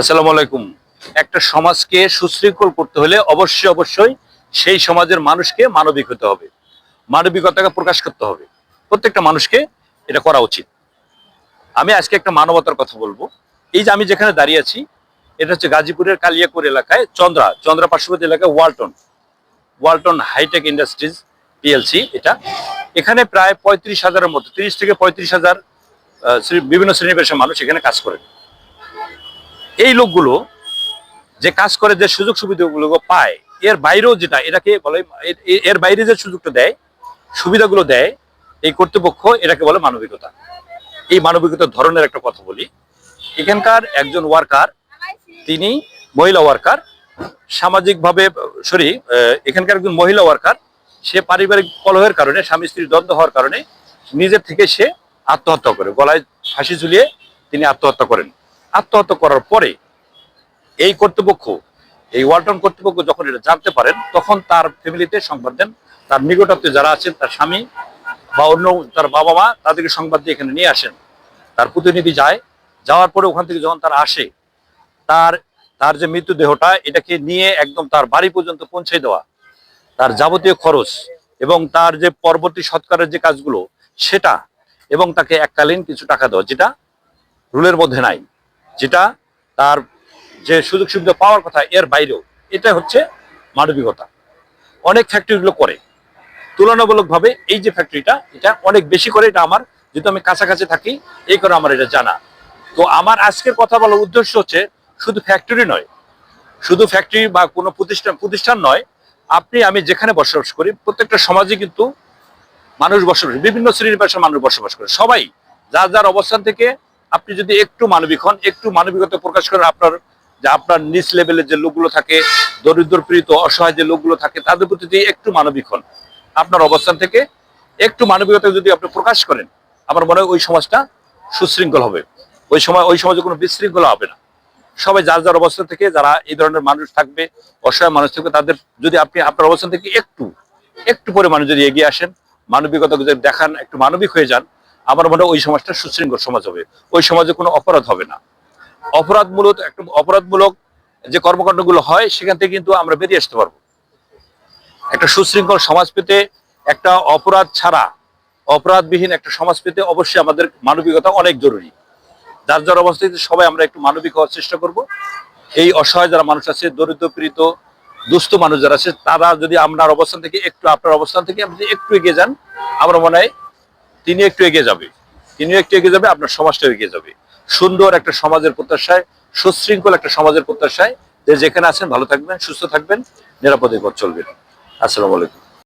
আসসালামু আলাইকুম। একটা সমাজকে সুশৃঙ্খল করতে হলে অবশ্যই অবশ্যই সেই সমাজের মানুষকে মানবিক হতে হবে। মানবিকতাকে প্রকাশ করতে হবে। প্রত্যেকটা মানুষকে এটা করা উচিত। আমি আজকে একটা মানবতার কথা বলব। এই যে আমি যেখানে দাঁড়িয়ে আছি, এটা হচ্ছে গাজীপুরের কালিয়াকুর এলাকায় চন্দ্রা চন্দ্রা পার্শ্ববর্তী এলাকায় Walton Walton hi-tech industries PLC এটা। এখানে প্রায় পঁয়ত্রিশ হাজারের মতো, তিরিশ থেকে পঁয়ত্রিশ হাজার বিভিন্ন শ্রেণি পেশার মানুষ এখানে কাজ করে এই লোকগুলো যে কাজ করে, যে সুযোগ সুবিধাগুলো পায়, এর বাইরেও যেটা এটাকে বলে, এর বাইরে যে সুযোগটা দেয়, সুবিধাগুলো দেয়, এই কর্তৃপক্ষ এটাকে বলে মানবিকতা। এই মানবিকতার ধরনের একটা কথা বলি। এখানকার একজন ওয়ার্কার, তিনি মহিলা ওয়ার্কার, সামাজিকভাবে, সরি এখানকার একজন মহিলা ওয়ার্কার, সে পারিবারিক কলহের কারণে, স্বামী স্ত্রীর দ্বন্দ্ব হওয়ার কারণে নিজের থেকে সে আত্মহত্যা করে, গলায় ফাঁসি ঝুলিয়ে তিনি আত্মহত্যা করেন। আত্মহত্যা করার পরে এই কর্তৃপক্ষ, এই ওয়ালটন কর্তৃপক্ষ যখন এটা জানতে পারেন, তখন তার ফ্যামিলিতে সংবাদ দেন। তার নিকটাত্মীয় যারা আছেন, তার স্বামী বা অন্য তার বাবা মা তাদেরকে সংবাদ দিয়ে এখানে নিয়ে আসেন। তার প্রতিনিধি যায়, যাওয়ার পরে ওখান থেকে যখন তারা আসে, তার তার যে মৃতদেহটা, এটাকে নিয়ে একদম তার বাড়ি পর্যন্ত পৌঁছে দেওয়া, তার যাবতীয় খরচ এবং তার যে পরবর্তী সৎকারের যে কাজগুলো, সেটা এবং তাকে এককালীন কিছু টাকা দেওয়া, যেটা রুলের মধ্যে নাই। যেটা তার যে সুযোগ সুবিধা পাওয়ার কথা এর বাইরেও, এটা হচ্ছে মানবিকতা। অনেক ফ্যাক্টরিগুলো করে। তুলনামূলকভাবে এই যে ফ্যাক্টরিটা এটা অনেক বেশি করে এটা আমার, যেহেতু আমি কাছাকাছি থাকি, এই করে আমার এটা জানা। তো আমার আজকের কথা বলার উদ্দেশ্য হচ্ছে, শুধু ফ্যাক্টরি নয়, শুধু ফ্যাক্টরি বা কোনো প্রতিষ্ঠান প্রতিষ্ঠান নয়, আপনি আমি যেখানে বসবাস করি, প্রত্যেকটা সমাজে কিন্তু মানুষ বসবাস বিভিন্ন শ্রেণির পেশার মানুষ বসবাস করে। সবাই, যার যার অবস্থান থেকে আপনি যদি একটু মানবিক হন, একটু মানবিকতা প্রকাশ করেন, আপনার যে আপনার নিচ লেভেলের যে লোকগুলো থাকে, দরিদ্র পীড়িত, অসহায় যে লোকগুলো থাকে, তাদের প্রতি যদি একটু মানবিক হন, আপনার অবস্থান থেকে একটু মানবিকতা যদি আপনি প্রকাশ করেন, আমার মনে হয় ওই সমাজটা সুশৃঙ্খল হবে। ওই সময়, ওই সমাজে কোনো বিশৃঙ্খলা হবে না। সবাই যার যার অবস্থান থেকে, যারা এই ধরনের মানুষ থাকবে, অসহায় মানুষ থাকবে, তাদের যদি আপনি, আপনার অবস্থান থেকে একটু একটু পরিমাণে যদি এগিয়ে আসেন মানবিকতা যদি দেখান, একটু মানবিক হয়ে যান আমার মনে হয় ওই সমাজটা সুশৃঙ্খল সমাজ হবে। ওই সমাজে কোনো অপরাধ হবে না। অপরাধমূলক একটা, অপরাধমূলক যে কর্মকাণ্ডগুলো হয়, সেখান থেকে কিন্তু আমরা বেরিয়ে আসতে পারব। একটা সুশৃঙ্খল সমাজ পেতে একটা অপরাধ ছাড়া, অপরাধবিহীন একটা সমাজ পেতে অবশ্যই আমাদের মানবিকতা অনেক জরুরি। যার যার অবস্থাতে সবাই আমরা একটু মানবিক হওয়ার চেষ্টা করব। এই অসহায় যারা মানুষ আছে, দরিদ্র, পীড়িত, দুস্থ মানুষ যারা আছে, তারা যদি আপনার অবস্থান থেকে একটু, আপনার অবস্থান থেকে আপনি একটু এগিয়ে যান, আমার মনে হয় তিনি একটু এগিয়ে যাবে। তিনি একটু এগিয়ে যাবে, আপনার সমাজটা এগিয়ে যাবে। সুন্দর একটা সমাজের প্রত্যাশায়, সুশৃঙ্খল একটা সমাজের প্রত্যাশায় যে যেখানে আছেন ভালো থাকবেন, সুস্থ থাকবেন, নিরাপদে পথ চলবেন। আসসালামু আলাইকুম।